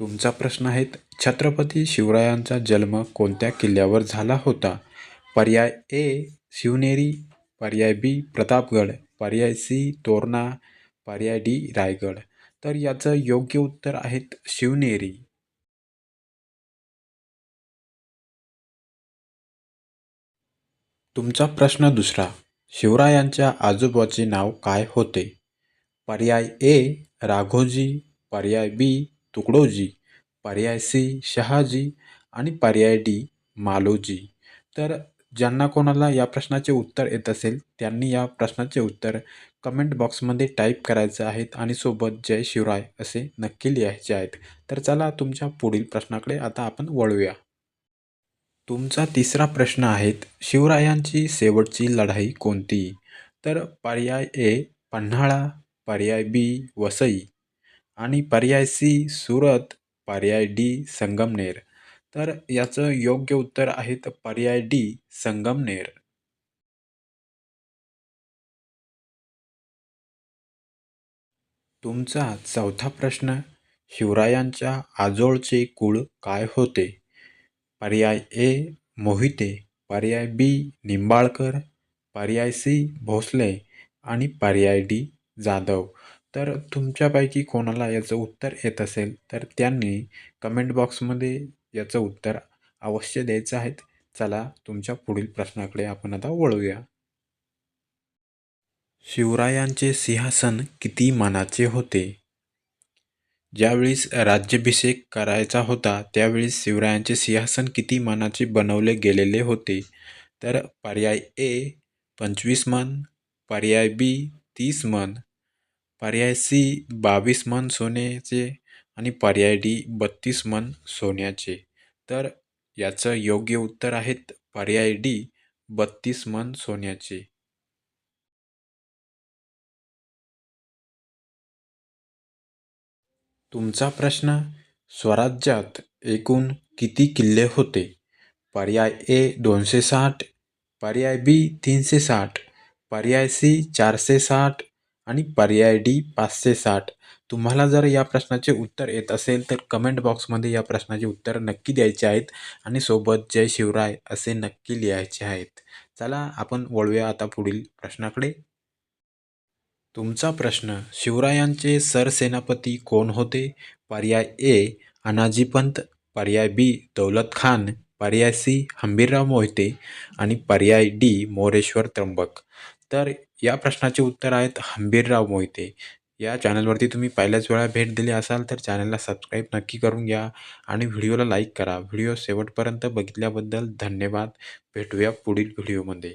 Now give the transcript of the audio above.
तुमचा प्रश्न आहे छत्रपती शिवरायांचा जन्म कोणत्या किल्ल्यावर झाला होता? पर्याय ए शिवनेरी. पर्याय बी प्रतापगड. पर्याय सी तोरणा. पर्याय डी रायगड. तर याचं योग्य उत्तर आहेत शिवनेरी. तुमचा प्रश्न दुसरा. शिवरायांच्या आजोबाचे नाव काय होते? पर्याय ए राघोजी. पर्याय बी तुकडोजी पर्याय सी शहाजी आणि पर्याय डी मालोजी. तर ज्यांना कोणाला या प्रश्नाचे उत्तर येत असेल त्यांनी या प्रश्नाचे उत्तर कमेंट बॉक्समध्ये टाईप करायचं आहेत आणि सोबत जय शिवराय असे नक्की लिहायचे आहेत. तर चला तुमच्या पुढील प्रश्नाकडे आता आपण वळूया. तुमचा तिसरा प्रश्न आहेत शिवरायांची शेवटची लढाई कोणती? तर पर्याय ए पन्हाळा पर्याय बी वसई आणि पर्याय सी सुरत पर्याय डी संगमनेर. तर याचं योग्य उत्तर आहे पर्याय डी संगमनेर. तुमचा चौथा प्रश्न शिवरायांच्या आजोळचे कुळ काय होते? पर्याय ए मोहिते. पर्याय बी निंबाळकर. पर्याय सी भोसले. आणि पर्याय डी जाधव. तर तुमच्यापैकी कोणाला याचं उत्तर येत असेल तर त्यांनी कमेंट बॉक्समध्ये याचं उत्तर अवश्य द्यायचं आहेत. चला तुमच्या पुढील प्रश्नाकडे आपण आता वळूया. शिवरायांचे सिंहासन किती मानाचे होते? ज्यावेळेस राज्याभिषेक करायचा होता त्यावेळेस शिवरायांचे सिंहासन किती मानाचे बनवले गेलेले होते? तर पर्याय ए पंचवीस मन पर्याय बी तीस मन पर्याय सी बावीस मन सोन्याचे आणि पर्याय डी बत्तीस मन सोन्याचे. तर याचं योग्य उत्तर आहेत पर्याय डी बत्तीस मन सोन्याचे. तुमचा प्रश्न स्वराज्यात एकूण किती किल्ले होते? पर्याय ए दोनशे साठ पर्याय बी तीनशे साठ पर्याय सी चारशे साठ आणि पर्याय डी पाचशे साठ. तुम्हाला जर या प्रश्नाचे उत्तर येत असेल तर कमेंट बॉक्समध्ये या प्रश्नाचे उत्तर नक्की द्यायचे आहेत आणि सोबत जय शिवराय असे नक्की लिहायचे आहेत. चला आपण वळूया आता पुढील प्रश्नाकडे. तुमचा प्रश्न शिवरायांचे सरसेनापती कोण होते? पर्याय ए अनाजीपंत. पर्याय बी दौलत खान. पर्याय सी हंबीरराव मोहिते. आणि पर्याय डी मोरेश्वर त्र्यंबक. तर या प्रश्नाचे उत्तर आहेत हंबीरराव मोहिते. या चॅनलवरती तुम्ही पहिल्याच वेळा भेट दिली असाल तर चॅनलला सबस्क्राईब नक्की करून घ्या आणि व्हिडिओला लाईक करा. व्हिडिओ शेवटपर्यंत बघितल्याबद्दल धन्यवाद. भेटूया पुढील व्हिडिओमध्ये.